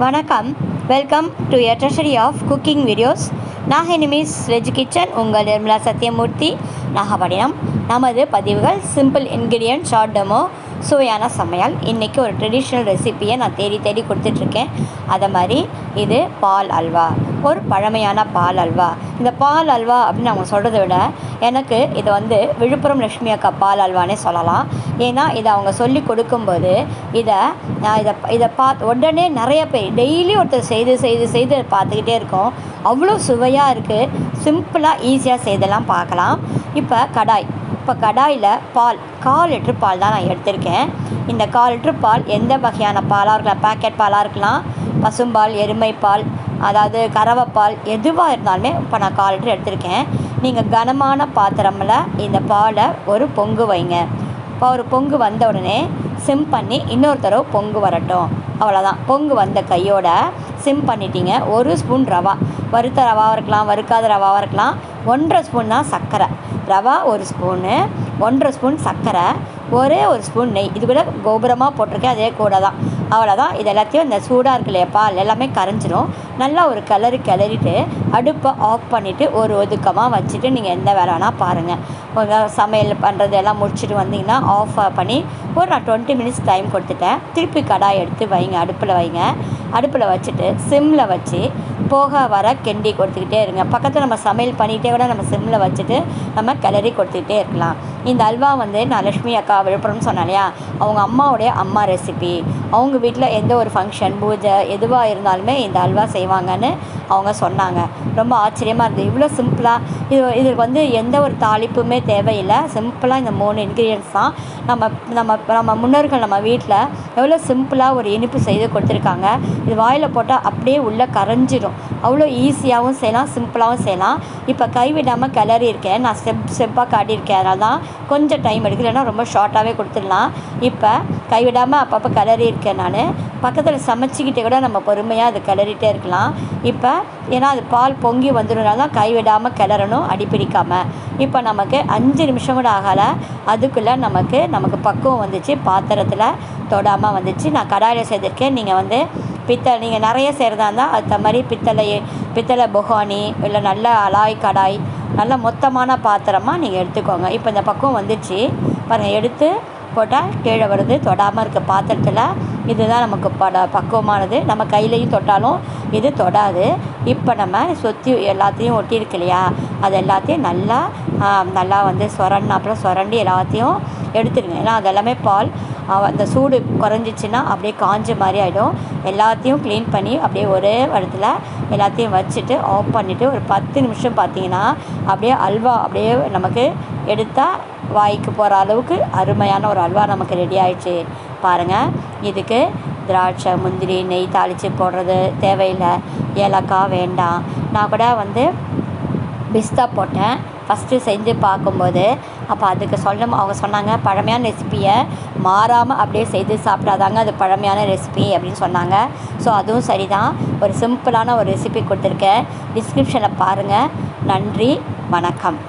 வணக்கம். Welcome to a treasury of cooking videos நாகனிமிஸ் veg kitchen உங்கள் நிர்மலா சத்யமூர்த்தி. நாகப்பட்டினம் நமது பதிவுகள் சிம்பிள் இன்கிரியன்ட் ஷார்ட் டெமோ சுவையான சமையல். இன்றைக்கி ஒரு ட்ரெடிஷ்னல் ரெசிப்பியை நான் தேடி தேடி கொடுத்துட்ருக்கேன். அதை மாதிரி இது பால் அல்வா. ஒரு பழமையான பால் அல்வா. இந்த பால் அல்வா அப்படின்னு அவங்க சொல்கிறத விட எனக்கு இது வந்து விழுப்புரம் லட்சுமி அக்கா பால் அல்வானே சொல்லலாம். ஏன்னா இதை அவங்க சொல்லி கொடுக்கும்போது இதை நான் இதை இதை பார்த்து உடனே நிறைய பேர் டெய்லி ஒருத்தர் செய்து செய்து செய்து பார்த்துக்கிட்டே இருக்கோம். அவ்வளோ சுவையாக இருக்குது சிம்பிளாக ஈஸியாக செய்தெல்லாம் பார்க்கலாம். இப்போ கடாய். இப்போ கடாயில் பால் கால் லிட்ரு பால் தான் நான் எடுத்திருக்கேன். இந்த கால் லிட்ரு பால் எந்த வகையான பாலாக இருக்கலாம்? பேக்கெட் பாலாக இருக்கலாம் பசும்பால் எருமைப்பால் அதாவது கறவைப்பால் எதுவாக இருந்தாலுமே இப்போ நான் கால் லிட்ரு எடுத்திருக்கேன். நீங்கள் கனமான பாத்திரமில் இந்த பாலை ஒரு பொங்கு வைங்க. இப்போ ஒரு பொங்கு வந்த உடனே சிம் பண்ணி இன்னொரு தடவை பொங்கு வரட்டும். அவ்வளோதான் பொங்கு வந்த கையோட சிம் பண்ணிட்டீங்க. ஒரு ஸ்பூன் ரவா. வறுத்த ரவாவாக இருக்கலாம் வறுக்காத ரவாவாக இருக்கலாம். ஒன்றரை ஸ்பூன் தான் சர்க்கரை. ரவா ஒரு ஸ்பூனு. ஒன்றரை ஸ்பூன் சர்க்கரை. ஒரே ஒரு ஸ்பூன் நெய். இது கூட கோபுரமாக போட்டிருக்கேன். அதே கூட தான். அவ்வளோதான் இது எல்லாத்தையும் இந்த சூடாக இருக்கு எல்லாமே கரைஞ்சிரும். நல்லா ஒரு கிளறி கிளறிட்டு அடுப்பை ஆஃப் பண்ணிவிட்டு ஒரு ஒதுக்கமாக வச்சுட்டு நீங்கள் எந்த வேலை வேணால் பாருங்கள் கொஞ்சம் சமையல் பண்ணுறது எல்லாம் முடிச்சுட்டு வந்தீங்கன்னா ஆஃப் பண்ணி ஒரு நான் டுவெண்ட்டி மினிட்ஸ் டைம் கொடுத்துட்டேன். திருப்பி கடாய் எடுத்து வைங்க அடுப்பில் வைங்க. அடுப்பில் வச்சுட்டு சிம்மில் வச்சு போக வர கெண்டி கொடுத்துக்கிட்டே இருங்க. பக்கத்தில் நம்ம சமையல் பண்ணிகிட்டே கூட நம்ம சிம்மில் வச்சுட்டு நம்ம கிளறி கொடுத்துக்கிட்டே இருக்கலாம். இந்த அல்வா வந்து நான் லக்ஷ்மி அக்கா விழுப்புரம்னு சொன்னேன் இல்லையா? அவங்க அம்மாவுடைய அம்மா ரெசிபி அவங்க வீட்டில் எந்த ஒரு ஃபங்க்ஷன் பூஜை எதுவாக இருந்தாலுமே இந்த அல்வா செய்வாங்கன்னு அவங்க சொன்னாங்க. ரொம்ப ஆச்சரியமாக இருந்தது. இவ்வளோ சிம்பிளாக இது இதுக்கு வந்து எந்த ஒரு தாளிப்புமே தேவையில்லை. சிம்பிளாக இந்த மூணு இன்க்ரீடியன்ஸ் தான் நம்ம நம்ம நம்ம முன்னோர்கள் நம்ம வீட்டில் எவ்வளோ சிம்பிளாக ஒரு இனிப்பு செய்து கொடுத்துருக்காங்க. இது வாயில் போட்டால் அப்படியே உள்ளே கரைஞ்சிடும் அவ்வளோ ஈஸியாகவும் செய்யலாம் சிம்பிளாகவும் செய்யலாம். இப்போ கைவிடாமல் கிளறி இருக்கேன். நான் ஸ்டெப் ஸ்டெப்பாக காட்டியிருக்கேன். அதனால தான் கொஞ்சம் டைம் எடுக்கலைன்னா ரொம்ப ஷார்ட்டாகவே கொடுத்துடலாம். இப்போ கைவிடாமல் அப்பப்போ கிளறி இருக்கேன் நான். பக்கத்தில் சமைச்சிக்கிட்டே கூட நம்ம பொறுமையாக அது கிளறிட்டே இருக்கலாம். இப்போ ஏன்னா அது பால் பொங்கி வந்துடுனால தான் கைவிடாமல் கிளறணும் அடிப்பிடிக்காமல் இப்போ நமக்கு அஞ்சு நிமிஷம் கூட ஆகலை. அதுக்குள்ளே நமக்கு நமக்கு பக்குவம் வந்துச்சு. பாத்திரத்தில் தொடாமல் வந்துச்சு. நான் கடாயில் செய்திருக்கேன் நீங்கள் வந்து பித்தளை நீங்கள் நிறைய செய்கிறதா இருந்தால் அது மாதிரி பித்தளை பித்தளை புகானி இல்லை நல்ல அலாய் கடாய் நல்ல மொத்தமான பாத்திரமாக நீங்கள் எடுத்துக்கோங்க. இப்போ இந்த பக்கம் வந்துச்சு. பாருங்கள் எடுத்து போட்டால் கீழே வருது. தொடாமல் இருக்க பாத்திரத்தில் இதுதான் நமக்கு பட பக்குவமானது. நம்ம கையிலையும் தொட்டாலும் இது தொடாது. இப்போ நம்ம சுற்றி எல்லாத்தையும் ஒட்டியிருக்கு இல்லையா? அது எல்லாத்தையும் நல்லா நல்லா வந்து சொரண்டி அப்புறம் சுரண்டி எல்லாத்தையும் எடுத்துருங்க ஏன்னா அது எல்லாமே பால் அந்த சூடு குறைஞ்சிச்சின்னா அப்படியே காஞ்ச மாதிரி ஆகிடும் எல்லாத்தையும் க்ளீன் பண்ணி அப்படியே ஒரே இடத்துல எல்லாத்தையும் வச்சுட்டு ஆஃப் பண்ணிவிட்டு ஒரு பத்து நிமிஷம் பார்த்தீங்கன்னா அப்படியே அல்வா அப்படியே நமக்கு எடுத்தால் வாய்க்கு போகிற அளவுக்கு அருமையான ஒரு அல்வா நமக்கு ரெடி ஆயிடுச்சு. பாருங்கள் இதுக்கு திராட்சை முந்திரி நெய் தாளித்து போடுறது தேவையில்லை. ஏலக்காய் வேண்டாம். நான் கூட வந்து பிஸ்தா போட்டேன். ஃபஸ்ட்டு செஞ்சு பார்க்கும்போது அப்போ அதுக்கு சொல்ல அவங்க சொன்னாங்க பழமையான ரெசிப்பியை மாறாமல் அப்படியே செய்து சாப்பிட்டாதாங்க அது பழமையான ரெசிபி அப்படின்னு சொன்னாங்க. ஸோ அதுவும் சரி தான் ஒரு சிம்பிளான ஒரு ரெசிபி கொடுத்துருக்கேன். டிஸ்கிரிப்ஷனில் பாருங்கள் நன்றி வணக்கம்.